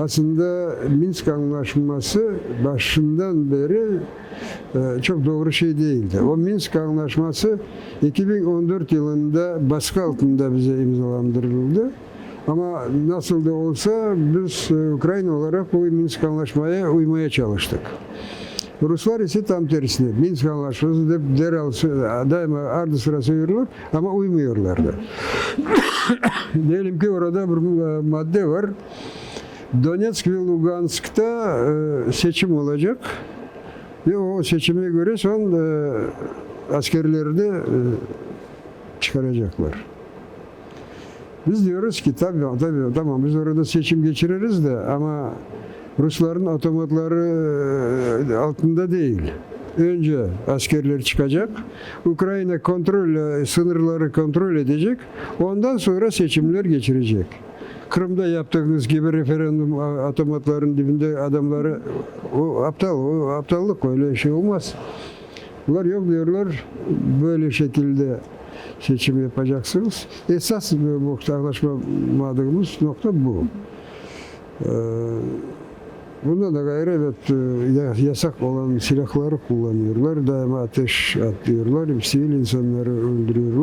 aslında Minsk Anlaşması başından beri e, çok doğru şey değildi. O Minsk Anlaşması 2014 yılında baskı altında bize imzalandırıldı. Ama nasıl da olsa biz e, Ukrayna olarak bu Minsk Anlaşmaya uymaya çalıştık. Ruslar ise tam tersine. Minsk Anlaşması de, derhal daima ardı sıra söylüyorlar ama uymuyorlardı. Diyelim ki orada bir e, madde var. Donetsk ve Lugansk'ta e, seçim olacak ve o seçime göre son e, askerleri de e, çıkaracaklar. Biz diyoruz ki tabii tabii tamam biz orada seçim geçiririz de ama Rusların otomatları altında değil. Önce askerler çıkacak. Ukrayna kontrol sınırları kontrol edecek. Ondan sonra seçimler geçirecek. Kırım'da yaptığınız gibi referandum otomatların dibinde adamları o aptal o aptallık öyle şey olmaz. Bunlar yok diyorlar böyle şekilde seçim yapacaksınız. Esas bu anlaşmadığımız nokta bu. Ee, Bunda da gayrı evet e, yasak olan silahları kullanıyorlar. Daima ateş atlıyorlar. Sivil insanları öldürüyorlar.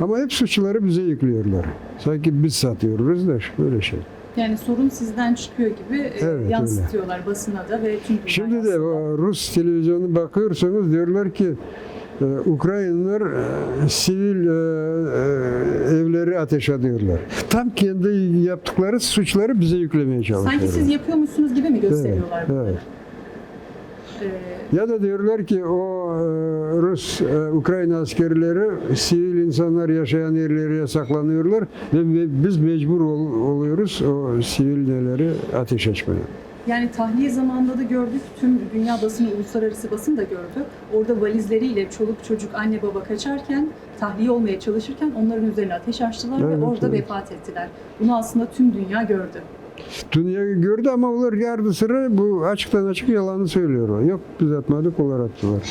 Ama hep suçları bize yüklüyorlar. Sanki biz satıyoruz da böyle şey. Yani sorun sizden çıkıyor gibi e, Evet, yansıtıyorlar basına da ve tüm Şimdi de aslında. Rus televizyonu bakıyorsanız diyorlar ki e, Ukraynalılar e, sivil e, e, evleri ateş ediyorlar. Tam kendi yaptıkları suçları bize yüklemeye çalışıyorlar. Sanki siz yapıyormuşsunuz gibi mi gösteriyorlar Evet, bunları? evet. Ee, Ya da diyorlar ki o e, Rus, e, Ukrayna askerleri sivil insanlar yaşayan yerlere saklanıyorlar ve biz mecbur ol- oluyoruz o sivil neleri ateş açmaya. Yani tahliye zamanında da gördük, tüm dünya basını, uluslararası basın da gördü. Orada valizleriyle çoluk çocuk, anne baba kaçarken, tahliye olmaya çalışırken onların üzerine ateş açtılar Evet, ve orada evet. vefat ettiler. Bunu aslında tüm dünya gördü. Dünya gördü ama onlar yardı sıra bu açıktan açık yalanı söylüyorlar. Yok biz atmadık onlar attılar.